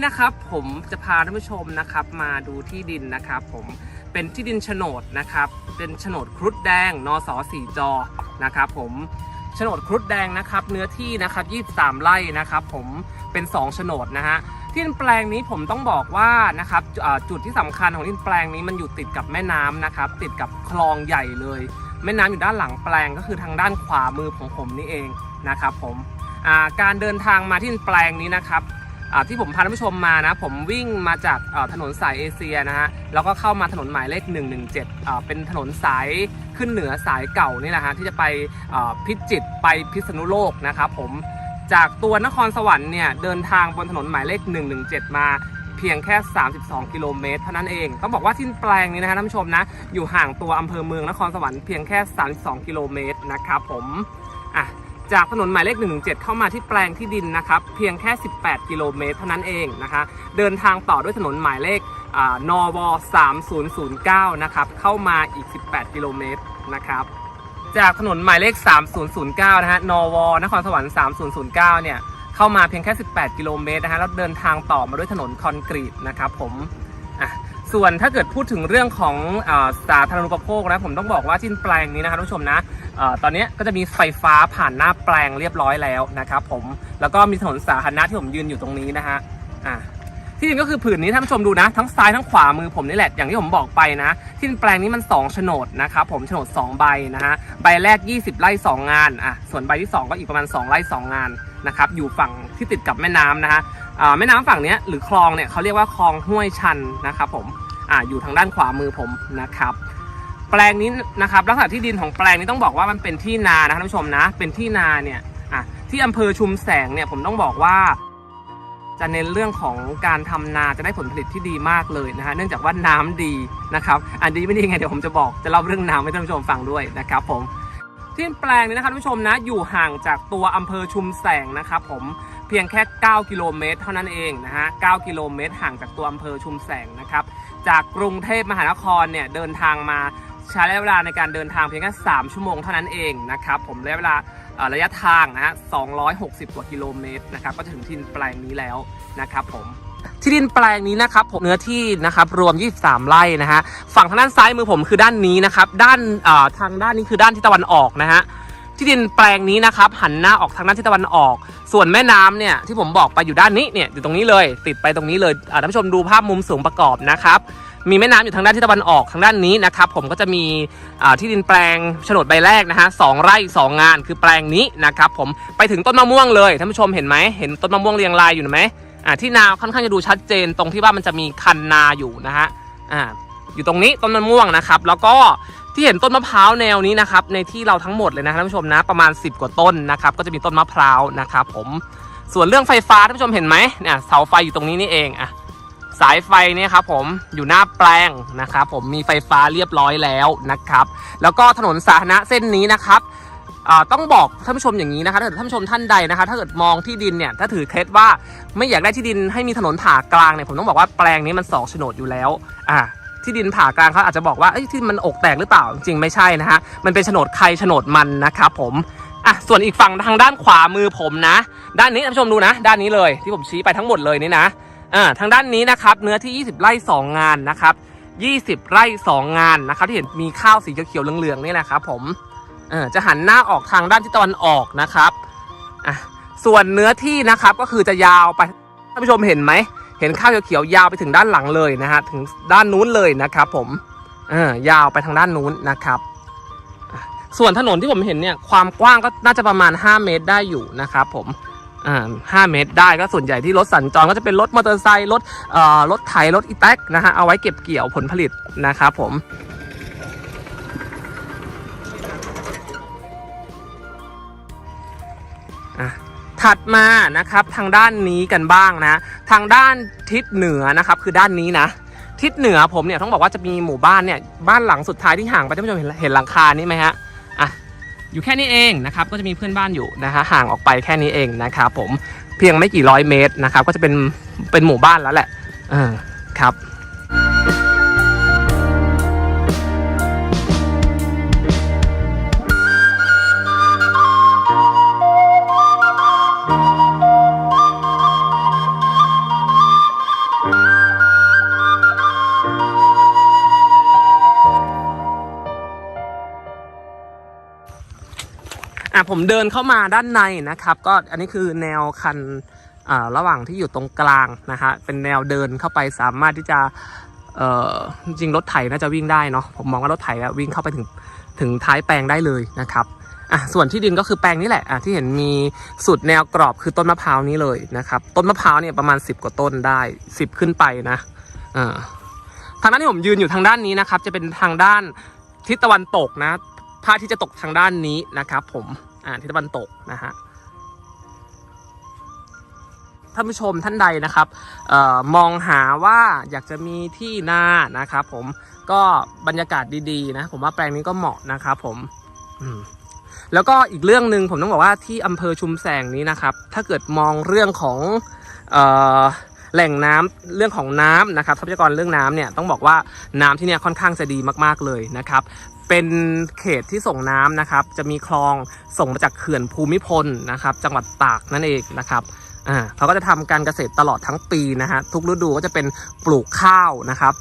นี้นะครับผมจะพาท่านผู้ชมนะครับมาดูที่ดินนะครับผมเป็นที่ดินโฉนดนะครับเป็นโฉนดครุฑแดงนสสี่จอนะครับผมโฉนดครุฑแดงนะครับเนื้อที่นะครับ23 ไร่นะครับผมเป็น2โฉนดนะฮะที่ดินแปลงนี้ผมต้องบอกว่านะครับจุดที่สำคัญของที่ดินแปลงนี้มันอยู่ติดกับแม่น้ำนะครับติดกับคลองใหญ่เลย แม่น้ำอยู่ด้านหลังแปลงก็คือทางด้านขวามือของผมนี่เองนะครับผมการเดินทางมาที่ดินแปลงนี้นะครับ ที่ผมพาท่านผู้ชมมานะ ผมวิ่งมาจากถนนสายเอเชียนะฮะแล้วก็เข้ามาถนนหมายเลข 117อ่าเป็นถนนสายขึ้นเหนือสายเก่านี่แหละฮะที่จะไปพิจิตรไปพิษณุโลกนะครับผมจากตัวนครสวรรค์เนี่ยเดินทางบนถนนหมายเลข 117 มาเพียงแค่ 32 กิโลเมตรเท่านั้นเอง ต้องบอกว่าที่แปลงนี้นะฮะท่านผู้ชมนะ อยู่ห่างตัวอำเภอเมืองนครสวรรค์เพียงแค่ 32 กิโลเมตรนะครับผมอะ จากถนนหมายเลข 117 เข้ามาที่แปลงที่ดินนะครับเพียงแค่ 18 กิโลเมตรเท่านั้นเองนะคะเดินทางต่อด้วยถนนหมายเลขอ่านว3009 นะครับเข้ามาอีก 18 กิโลเมตรนะครับจากถนนหมายเลข 3009 นะฮะนว นครสวรรค์ 3009 เนี่ยเข้ามาเพียงแค่ 18 กิโลเมตรนะฮะแล้วเดินทางต่อมาด้วยถนนคอนกรีตนะครับผมอะส่วนถ้าเกิดพูดถึงเรื่องของอสาธารณูปโภคนะผมต้องบอกว่าที่แปลงนี้นะครับท่านผู้ชมนะ ตอนนี้ก็จะมีไฟฟ้าผ่านหน้าแปลงเรียบร้อยแล้วนะครับผมแล้วก็มีถนนสาธารณะที่ผมยืนอยู่ตรงนี้นะฮะอ่าที่จริงก็คือผืนนี้ท่านผู้ชมดูนะ ทั้งซ้ายทั้งขวามือผมนี่แหละอย่างที่ผมบอกไปนะ ที่แปลงนี้มัน2โฉนดนะครับผมโฉนด 2 ใบนะฮะใบแรก 20 ไร่2 งานอะส่วนใบที่ 2 ก็อีกประมาณ 2 ไร่ 2 งานนะครับอยู่ฝั่งที่ติดกับแม่น้ำนะฮะแม่น้ำฝั่งนี้หรือคลองเนี่ยเขาเรียกว่าคลองห้วยชันนะครับผมอ่าอยู่ทางด้านขวามือผมนะครับ แปลงนี้นะครับลักษณะที่ดินของแปลงนี้ต้องบอกว่ามันเป็นที่นานะท่านผู้ชมนะ เป็นที่นาเนี่ยอะที่อำเภอชุมแสงเนี่ยผมต้องบอกว่า จะเน้นเรื่องของการทำนาจะได้ผลผลิตที่ดีมากเลยนะฮะเนื่องจากว่าน้ำดีนะครับอันดีไม่ดีไงเดี๋ยวผมจะบอกจะเล่าเรื่องน้ำให้ท่านผู้ชมฟังด้วยนะครับผมที่แปลงนี้นะครับท่านผู้ชมนะอยู่ห่างจากตัวอำเภอชุมแสงนะครับผมเพียงแค่ 9 กิโลเมตร เท่านั้นเองนะฮะ 9 กิโลเมตรห่างจากตัวอำเภอชุมแสงนะครับ จากกรุงเทพมหานครเนี่ยเดินทางมา ใช้ระยะเวลาในการเดินทางเพียงแค่ 3 ชั่วโมงเท่านั้นเองนะครับผมระยะเวลาระยะทางนะฮะ 260 กว่ากิโลเมตรนะครับ ก็จะถึงที่ดินแปลงนี้แล้วนะครับผมที่ดินแปลงนี้นะครับผมเนื้อที่นะครับรวม 23 ไร่นะฮะฝั่งทางด้านซ้ายมือผมคือด้านนี้นะครับด้านทางด้านนี้คือด้านทิศตะวันออกนะฮะที่ดินแปลงนี้นะครับหันหน้าออกทางด้านทิศตะวันออก ส่วนแม่น้ำเนี่ยที่ผมบอกไปอยู่ด้านนี้เนี่ยอยู่ตรงนี้เลย ติดไปตรงนี้เลยอ่าท่านผู้ชมดูภาพมุมสูงประกอบนะครับ มีแม่น้ำอยู่ทางด้านทิศตะวันออกทางด้านนี้นะครับผมก็จะมีที่ดินแปลงโฉนดใบแรกนะฮะสองไร่สองงานคือแปลงนี้นะครับผมไปถึงต้นมะม่วงเลยท่านผู้ชมเห็นไหมเห็นต้นมะม่วงเรียงรายอยู่ไหมอ่าที่นาค่อนข้างจะดูชัดเจนตรงที่ว่ามันจะมีคันนาอยู่นะฮะอ่าอยู่ตรงนี้ต้นมะม่วงนะครับแล้วก็ที่เห็นต้นมะพร้าวแนวนี้นะครับในที่เราทั้งหมดเลยนะท่านผู้ชมนะประมาณ 10 กว่าต้นนะครับก็จะมีต้นมะพร้าวนะครับผมส่วนเรื่องไฟฟ้าท่านผู้ชมเห็นไหมเนี่ยเสาไฟอยู่ตรงนี้นี่เองอะ สายไฟเนี่ยครับผมอยู่หน้าแปลงนะครับผมมีไฟฟ้าเรียบร้อยแล้วนะครับ แล้วก็ถนนสาธารณะเส้นนี้นะครับต้องบอกท่านผู้ชมอย่างนี้นะคะถ้าเกิดท่านผู้ชมท่านใดนะคะ ถ้าเกิดมองที่ดินเนี่ยถ้าถือเคล็ดว่าไม่อยากได้ที่ดินให้มีถนนผ่ากลางเนี่ยผมต้องบอกว่าแปลงนี้มันสองโฉนดอยู่แล้วอ่าที่ดินผ่ากลางเขาอาจจะบอกว่าเอ้ที่มันอกแตกหรือเปล่าจริงไม่ใช่นะฮะมันเป็นโฉนดใครโฉนดมันนะครับผมอะส่วนอีกฝั่งทางด้านขวามือผมนะ ด้านนี้ท่านผู้ชมดูนะ ด้านนี้เลยที่ผมชี้ไปทั้งหมดเลยนี่นะ อ่าทางด้านนี้นะครับเนื้อที่ 20 ไร่ 2 งานนะครับ 20 ไร่ 2 งานนะครับ ที่เห็นมีข้าวสีเขียวๆเหลืองๆนี่นะครับผมเออจะหันหน้าออกทางด้านทิศตะวันออกนะครับอะส่วนเนื้อที่นะครับก็คือจะยาวไปท่านผู้ชมเห็นไหมเห็นข้าวเขียวๆยาวไปถึงด้านหลังเลยนะฮะถึงด้านนู้นเลยนะครับ ผมเออยาวไปทางด้านนู้นนะครับ ส่วนถนนที่ผมเห็นเนี่ยความกว้างก็น่าจะประมาณ 5 เมตรได้อยู่นะครับ ผม อ่าห้าเมตรได้ก็ส่วนใหญ่ที่รถสัญจรก็จะเป็นรถมอเตอร์ไซค์รถเอ่อรถไถรถอีแท็กนะฮะเอาไว้เก็บเกี่ยวผลผลิตนะครับผมถัดมานะครับทางด้านนี้กันบ้างนะ ทางด้านทิศเหนือนะครับคือด้านนี้นะ ทิศเหนือผมเนี่ยต้องบอกว่าจะมีหมู่บ้านเนี่ยบ้านหลังสุดท้ายที่ห่างไปท่านผู้ชมเห็นเห็นหลังคานี้ไหมฮะอะ อยู่แค่นี้เองนะครับก็จะมีเพื่อนบ้านอยู่นะฮะห่างออกไปแค่นี้เองนะครับผมเพียงไม่กี่ร้อยเมตรนะครับก็จะเป็นเป็นหมู่บ้านแล้วแหละเออครับ ผมเดินเข้ามาด้านในนะครับ ก็อันนี้คือแนวคันระหว่างที่อยู่ตรงกลางนะฮะเป็นแนวเดินเข้าไปสามารถที่จะเออจริงรถไถน่าจะวิ่งได้เนาะผมมองว่ารถไถวิ่งเข้าไปถึงถึงท้ายแปลงได้เลยนะครับอะส่วนที่ดินก็คือแปลงนี้แหละอะที่เห็นมีสุดแนวกรอบคือต้นมะพร้าวนี้เลยนะครับต้นมะพร้าวเนี่ยประมาณ 10 กว่าต้นได้ 10 ขึ้นไปนะอ่าทางด้านที่ผมยืนอยู่ทางด้านนี้นะครับ จะเป็นทางด้านทิศตะวันตกนะพระอาที่จะตกทางด้านนี้นะครับผม อ่าทิศตะวันตกนะฮะท่านผู้ชมท่านใดนะครับออมองหาว่าอยากจะมีที่นานะครับผมก็บรรยากาศดีๆนะผมว่าแปลงนี้ก็เหมาะนะครับผมมแล้วก็อีกเรื่องหนึ่งผมต้องบอกว่าที่อำเภอชุมแสงนี้นะครับ ถ้าเกิดมองเรื่องของออแหล่งน้ำเรื่องของน้ำนะครับทรัพยากรเรื่องน้ำเนี่ยต้องบอกว่าน้ำที่เนี่ยค่อนข้างจะดีมากๆเลยนะครับ เป็นเขตที่ส่งน้ำนะครับ จะมีคลองส่งมาจากเขื่อนภูมิพลนะครับ จังหวัดตากนั่นเองนะครับอ่าเขาก็จะทำการเกษตรตลอดทั้งปีนะฮะทุกฤดูก็จะเป็นปลูกข้าวนะครับ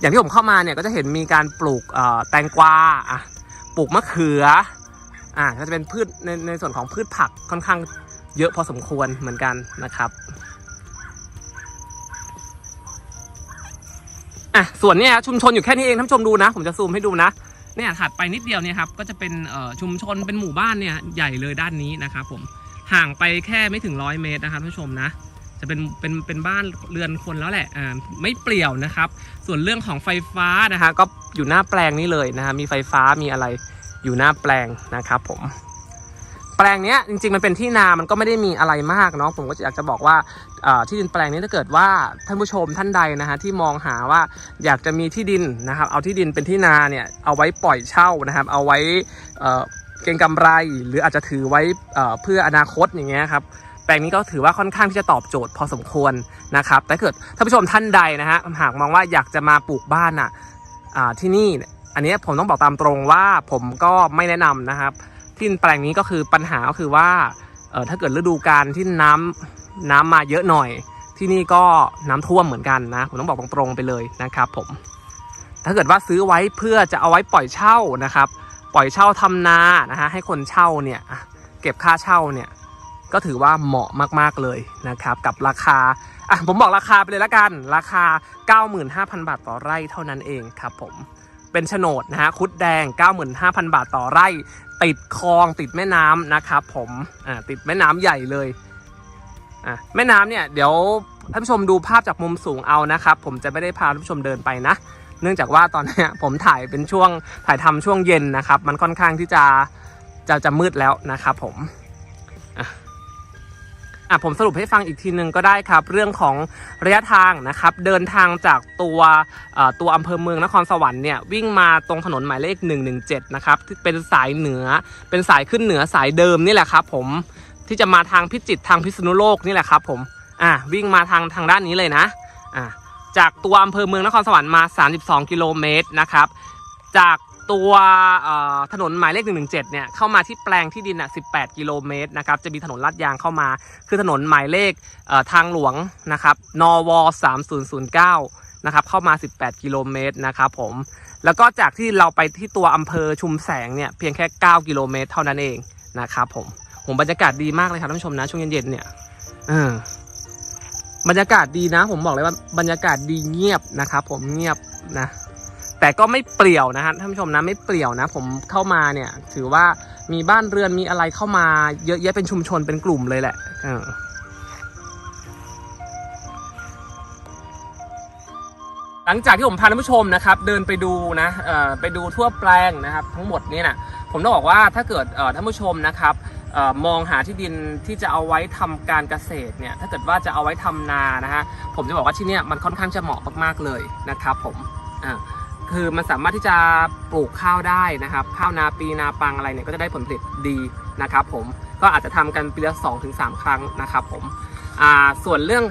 อย่างที่ผมเข้ามาเนี่ยก็จะเห็นมีการปลูกอ่อแตงกวาอะปลูกมะเขืออ่าก็จะเป็นพืชในในส่วนของพืชผักค่อนข้างเยอะพอสมควรเหมือนกันนะครับอะส่วนเนี้ยชุมชนอยู่แค่นี้เองท่านผู้ชมดูนะ ผมจะซูมให้ดูนะ เนี่ยถัดไปนิดเดียวเนี่ยครับก็จะเป็นชุมชนเป็นหมู่บ้านเนี่ยใหญ่เลยด้านนี้นะครับผมห่างไปแค่ไม่ถึงร้อยเมตรนะครับท่านผู้ชมนะจะเป็นเป็นเป็นบ้านเรือนคนแล้วแหละอ่าไม่เปลี่ยวนะครับ ส่วนเรื่องของไฟฟ้านะฮะก็อยู่หน้าแปลงนี้เลยนะฮะมีไฟฟ้ามีอะไรอยู่หน้าแปลงนะครับผม แปลงเนี้ยจริงๆมันเป็นที่นามันก็ไม่ได้มีอะไรมากเนาะผมก็อยากจะบอกว่าที่ดินแปลงนี้ถ้าเกิดว่าท่านผู้ชมท่านใดนะฮะที่มองหาว่าอยากจะมีที่ดินนะครับ เอาที่ดินเป็นที่นาเนี่ยเอาไว้ปล่อยเช่านะครับ เอาไว้เอ่อเก็งกำไร หรืออาจจะถือไว้เพื่ออนาคตอย่างเงี้ยครับแปลงนี้ก็ถือว่าค่อนข้างที่จะตอบโจทย์พอสมควรนะครับแต่ถ้าเกิดท่านผู้ชมท่านใดนะฮะหากมองว่าอยากจะมาปลูกบ้านอะที่นี่ อันนี้ผมต้องบอกตามตรงว่าผมก็ไม่แนะนำนะครับ ที่แปลงนี้ก็คือปัญหาก็คือว่าเออถ้าเกิดฤดูกาลที่น้ำน้ำมาเยอะหน่อย ที่นี่ก็น้ำท่วมเหมือนกันนะผมต้องบอกตรงๆไปเลยนะครับผมถ้าเกิดว่าซื้อไว้เพื่อจะเอาไว้ปล่อยเช่านะครับ ปล่อยเช่าทำนานะฮะให้คนเช่าเนี่ยเก็บค่าเช่าเนี่ยก็ถือว่าเหมาะมากๆเลยนะครับกับราคาอะผมบอกราคาไปเลยละกัน ราคา 95,000 บาทต่อไร่เท่านั้นเองครับผม เป็นโฉนดนะฮะคุดแดง 95,000 บาทต่อไร่ ติดคลองติดแม่น้ำนะครับผมอ่าติดแม่น้ำใหญ่เลยอะแม่น้ำเนี่ยเดี๋ยวท่านผู้ชมดูภาพจากมุมสูงเอานะครับ ผมจะไม่ได้พาท่านผู้ชมเดินไปนะ เนื่องจากว่าตอนนี้ผมถ่ายเป็นช่วงถ่ายทำช่วงเย็นนะครับ มันค่อนข้างที่จะจะจะมืดแล้วนะครับผม อะผมสรุปให้ฟังอีกทีหนึ่งก็ได้ครับ เรื่องของระยะทางนะครับ เดินทางจากตัวตัวอำเภอเมืองนครสวรรค์เนี่ยวิ่งมาตรงถนนหมายเลข 117 นะครับเป็นสายเหนือเป็นสายขึ้นเหนือสายเดิมนี่แหละครับผมที่จะมาทางพิจิตรทางพิษณุโลกนี่แหละครับผมอะวิ่งมาทางทางด้านนี้เลยนะอะจากตัวอำเภอเมืองนครสวรรค์มา 32 กิโลเมตรนะครับ จาก ตัวถนนหมายเลข 117 เนี่ย เข้ามาที่แปลงที่ดินอะ 18 กิโลเมตรนะครับ จะมีถนนลาดยางเข้ามา คือถนนหมายเลขเทางหลวงนะครับ นว 3009 นะครับ เข้ามา 18 กิโลเมตรนะครับผม แล้วก็จากที่เราไปที่ตัวอำเภอชุมแสงเนี่ย เพียงแค่ 9 กิโลเมตรเท่านั้นเองนะครับผมผมบรรยากาศดีมากเลยครับท่านผู้ชมนะ ช่วงเย็นๆเนี่ยเออบรรยากาศดีนะ ผมบอกเลยว่าบรรยากาศดีเงียบนะครับผมเงียบนะ แต่ก็ไม่เปลี่ยวนะฮะท่านผู้ชมนะไม่เปลี่ยวนะ ผมเข้ามาเนี่ย ถือว่ามีบ้านเรือนมีอะไรเข้ามาเยอะแยะเป็นชุมชนเป็นกลุ่มเลยแหละอหลังจากที่ผมพาท่านผู้ชมนะครับ เดินไปดูนะไปดูทั่วแปลงนะครับ ทั้งหมดนี้นะผมต้องบอกว่าถ้าเกิดท่านผู้ชมนะครับออมองหาที่ดินที่จะเอาไว้ทำการเกษตรเนี่ยถ้าเกิดว่าจะเอาไว้ทำนานะฮะผมจะบอกว่าที่นี่มันค่อนข้างจะเหมาะมากๆเลยนะครับ ผมอ่า คือมันสามารถที่จะปลูกข้าวได้นะครับ ข้าวนาปีนาปังอะไรเนี่ยก็จะได้ผลผลิตดีนะครับผมก็อาจจะทำกันปีละสองถึงสามครั้งนะครับผมอ่าส่วนเรื่อง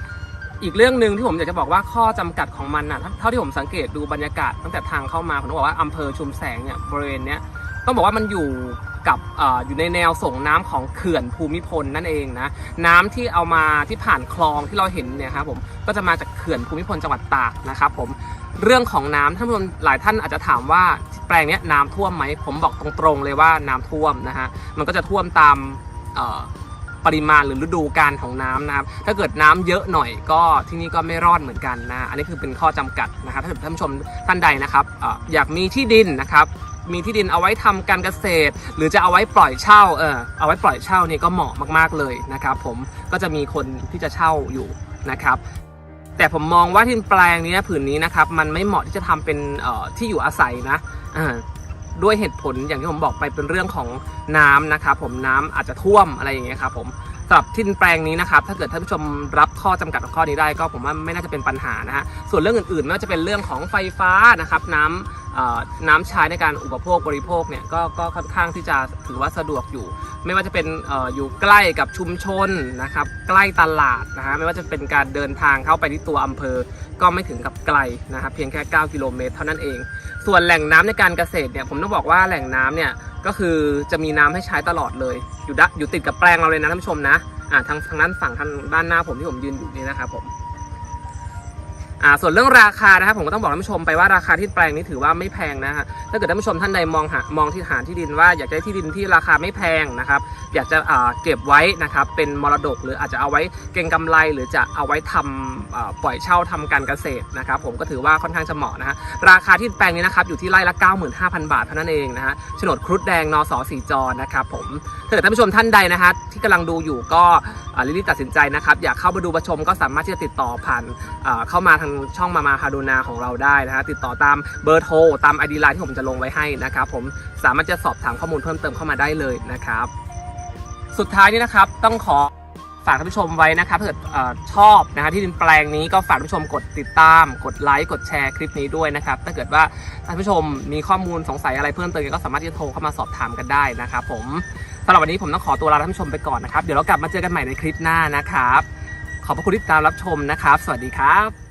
อีกเรื่องหนึ่งที่ผมอยากจะบอกว่าข้อจำกัดของมันนะเท่าที่ผมสังเกตดูบรรยากาศตั้งแต่ทางเข้ามาผมต้องบอกว่าอำเภอชุมแสงเนี่ยบริเวณเนี้ยต้องบอกว่ามันอยู่กับออยู่ในแนวส่งน้ำของเขื่อนภูมิพลนั่นเองนะน้ำที่เอามาที่ผ่านคลองที่เราเห็นเนี่ยครับผมก็จะมาจากเขื่อนภูมิพลจังหวัดตากนะครับผม เรื่องของน้ำท่านผู้ชมหลายท่านอาจจะถามว่าแปลงนี้น้ำท่วมไหมผมบอกตรงๆเลยว่าน้ำท่วมนะฮะมันก็จะท่วมตามปริมาณหรือฤดูกาลของน้ำนะครับ ถ้าเกิดน้ำเยอะหน่อยก็ที่นี่ก็ไม่รอดเหมือนกันนะ อันนี้คือเป็นข้อจำกัดนะครับ ถ้าเกิดท่านผู้ชมท่านใดนะครับอออยากมีที่ดินนะครับ มีที่ดินเอาไว้ทำการเกษตร หรือจะเอาไว้ปล่อยเช่า เออ เอาไว้ปล่อยเช่านี่ก็เหมาะมากๆเลยนะครับ ผม ก็จะมีคนที่จะเช่าอยู่นะครับ แต่ผมมองว่าที่แปลงนี้ผืนนี้นะครับ มันไม่เหมาะที่จะทำเป็นที่อยู่อาศัยนะด้วยเหตุผลอย่างที่ผมบอกไปเป็นเรื่องของน้ำนะครับผมน้ำอาจจะท่วมอะไรอย่างเงี้ยครับผม สำหรับที่แปลงนี้นะครับ ถ้าเกิดท่านผู้ชมรับข้อจำกัดของข้อนี้ได้ก็ผมว่าไม่น่าจะเป็นปัญหานะฮะ ส่วนเรื่องอื่นๆไม่ว่าจะเป็นเรื่องของไฟฟ้านะครับน้ำน้ำใช้ในการอุปโภคบริโภคเนี่ยก็ก็ค่อนข้างที่จะถือว่าสะดวกอยู่ ไม่ว่าจะเป็นอออยู่ใกล้กับชุมชนนะครับ ใกล้ตลาดนะฮะไม่ว่าจะเป็นการเดินทางเข้าไปที่ตัวอำเภอ ก็ไม่ถึงกับไกลนะครับเพียงแค่ 9 กิโลเมตรเท่านั้นเอง ส่วนแหล่งน้ำในการเกษตรเนี่ยผมต้องบอกว่าแหล่งน้ำเนี่ย ก็คือจะมีน้ำให้ใช้ตลอดเลย อยู่ดอยู่ติดกับแปลงเราเลยนะท่านผู้ชมนะอ่าทางทางนั้นฝั่งทางด้านหน้าผมที่ผมยืนอยู่นี่นะครับผม อ่าส่วนเรื่องราคานะครับผมก็ต้องบอกท่านผู้ชมไปว่าราคาที่แปลงนี้ถือว่าไม่แพงนะฮะถ้าเกิดท่านผู้ชมท่านใดมองหามองที่หาที่ดินว่าอยากได้ที่ดินที่ราคาไม่แพงนะครับอยากจะอ่าเก็บไว้นะครับเป็นมรดกหรืออาจจะเอาไว้เก็งกำไร หรือจะเอาไว้ทำอ่าปล่อยเช่าทำการเกษตรนะครับผมก็ถือว่าค่อนข้างจะเหมาะนะฮะราคาที่แปลงนี้นะครับอยู่ที่ไร่ละ 95,000 บาทเท่านั้นเองนะฮะโฉนดครุฑแดงนสสีจอนะครับผมถ้าเกิดท่านผู้ชมท่านใดนะฮะที่กำลังดูอยู่ก็ อ่ารีบๆตัดสินใจนะครับ อยากเข้ามาดูมาชมก็สามารถที่จะติดต่อผ่านเข้ามาทางช่องมามาฮาดูนาของเราได้นะฮะติดต่อตามเบอร์โทรตามไอดีไลน์ที่ผมจะลงไว้ให้นะครับผมสามารถจะสอบถามข้อมูลเพิ่มเติมเข้ามาได้เลยนะครับ สุดท้ายนี้นะครับต้องขอฝากท่านผู้ชมไว้นะครับถ้าเกิดอชอบนะฮะที่ดินแปลงนี้ก็ฝากท่านผู้ชมกดติดตาม กดไลค์กดแชร์คลิปนี้ด้วยนะครับ ถ้าเกิดว่าท่านผู้ชมมีข้อมูลสงสัยอะไรเพิ่มเติมก็สามารถที่จะโทรเข้ามาสอบถามกันได้นะครับผม สำหรับวันนี้ผมต้องขอตัวลาท่านผู้ชมไปก่อนนะครับ เดี๋ยวเรากลับมาเจอกันใหม่ในคลิปหน้านะครับ ขอบพระคุณที่ติดตามรับชมนะครับ สวัสดีครับ